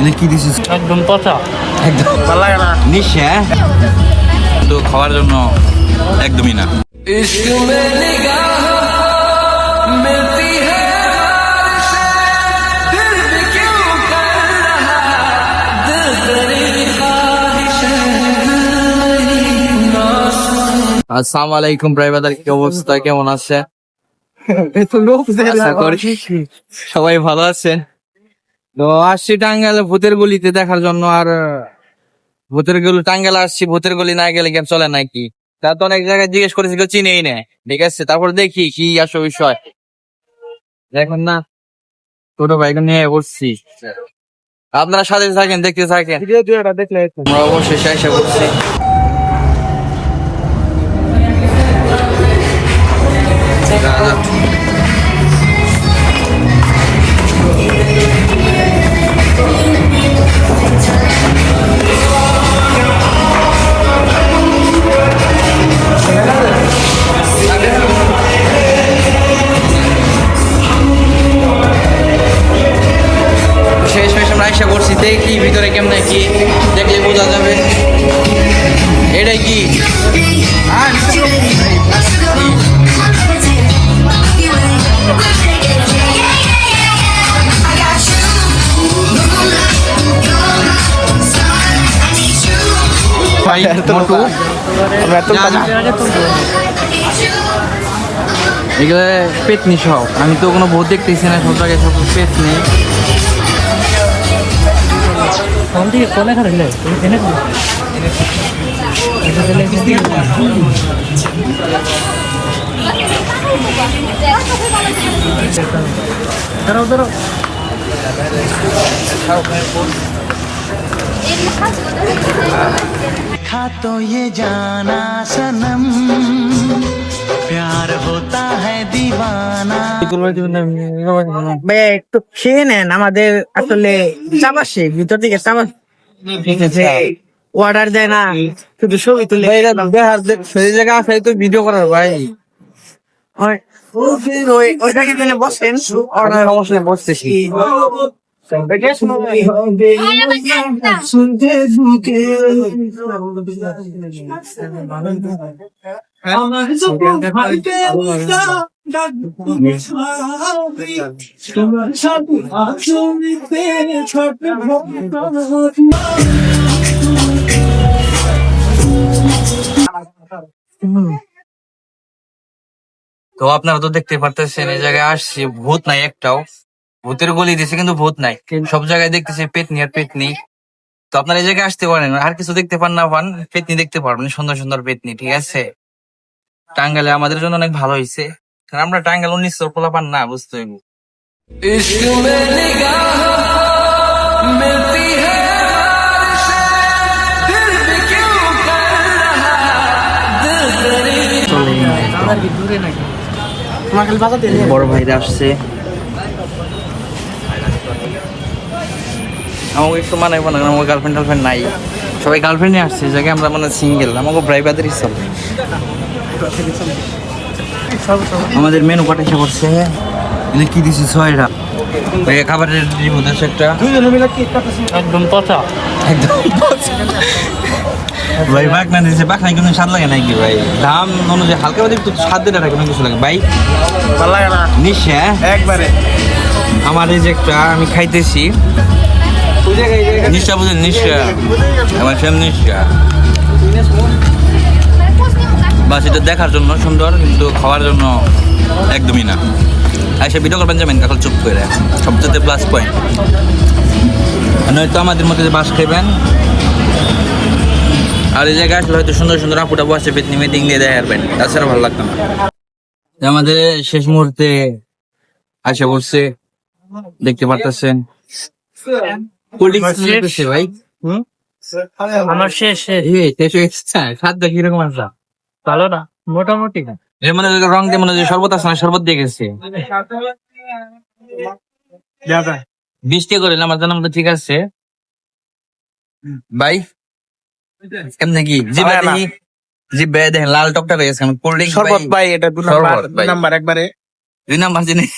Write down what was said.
এটা কি দিছিস? একদম পচা একদম। ভালো লাগে না নিশা তো খাওয়ার জন্য একদমই না। আসসালামু আলাইকুম প্রাইভাদার কি অবস্থা? কেমন আছে সবাই ভালো আছেন। তো আসছি টাঙ্গালে ভূতের গলিতে দেখার জন্য আর ভূতের গলি টাঙ্গালে আসছি ভূতের গলি না গেলে কেন চলে নাকি? তা তো অনেক জায়গায় জিজ্ঞেস করেছি কেউ চিনেই না। ঠিক আছে তারপর দেখি কি আসো বিষয়। দেখুন না ছোট ভাইকে নিয়ে বসছি। আপনারা সাথে থাকেন দেখতে থাকেন। আমরা অবশ্যই শেষে বসছি এসে করছি দেখি ভিতরে কেমন কি দেখলে বোঝা যাবে। এটাই কি? এগুলো পেতনি সব। আমি তো কোনো ভূত দেখতেছি না সব জায়গায় সব পেতনি। ফোন থেকে ফোনে খারাপ তুমি জেনে দাঁড়াও দাঁড়াও देखा तो ये जाना सनम प्यार होता है दीवाना ভাইয়া একটু খেয়ে নেন আমাদের আসলে চাবাসে ভিতর থেকে চাবাস অর্ডার দেয় না শুধু ছবি তুলে সেই জায়গায় আসে তো ভিডিও করার ভাই ওই- ওই- ওইটাকে জন্য বসেন অর্ডার নেই বসতেছি শুনতে শুনতে তো আপনারা তো দেখতে পারতেছেন, এই জায়গায় আসছি। ভূত নাই একটাও। ভূতের গলি দিছে, কিন্তু ভূত নাই। সব জায়গায় দেখতেছি পেতনি আর পেতনি। তো আপনারা এই জায়গায় আসতে পারেন। আর কিছু দেখতে পান না পান, পেতনি দেখতে পারবেন। সুন্দর সুন্দর পেতনি, ঠিক আছে? টাঙ্গালে আমাদের জন্য অনেক ভালো হয়েছে আমরা টাঙ্গাল উনিশশো পোলা পান না বুঝতে হইব। বড় ভাইরা আসছে। আমাকে একটু মানাইবো না আমার গার্লফ্রেন্ড টার্লফ্রেন্ড নাই। সবাই গার্লফ্রেন্ড আসছে জায়গায় আমরা মানে সিঙ্গেল আমাকে ব্রাইবাদের হিসাব আমাদের মেনু পাঠাইছে করছে। এটা কি দিছি ছয়টা ভাই খাবারের দেশ একটা। একদম পচা। একদম ভাই বাক না দিয়েছে বাক নাই কোনো স্বাদ লাগে নাকি ভাই? দাম অনুযায়ী হালকা বাদে একটু স্বাদ দিলে থাকে কোনো কিছু লাগে। ভাই ভালো লাগে না। নিশা একবারে। আমার এই যে একটা আমি খাইতেছি। নিশা বুঝেন নিশা আমার ফ্যাম নিশা বাস এটা দেখার জন্য সুন্দর কিন্তু খাওয়ার জন্য একদমই না এসে ভিডিও করবেন যাবেন কাকল চুপ করে সবচেয়ে প্লাস পয়েন্ট নয়তো আমাদের মধ্যে বাস খাইবেন আর এই জায়গায় আসলে হয়তো সুন্দর সুন্দর আপুটা বসে পেতনি মিটিং দিয়ে দেয় আসবেন তাছাড়া ভালো লাগতো না আমাদের শেষ মুহূর্তে আসে বলছে দেখতে পারতেছেন ভাই আমার শেষ শেষ এই তেসো এক্সট্রা স্বাদ দেখি কীরকম আসা ভালো না মোটামুটি না মানে রং দিয়ে মনে হয় যে শরবত আছে না শরবত দিয়ে গেছে। বৃষ্টি করে আমার জানার মতো ঠিক আছে। ভাই কেমনে কি? জি ভাই ভালো দেখি। জি ভাই দেখেন লাল টকটা রয়েছে কোল্ড ড্রিঙ্কস শরবত ভাই এটা দু শরবত নাম্বার ভাই। নাম্বার একবারে। দুই নাম্বার জিনিস।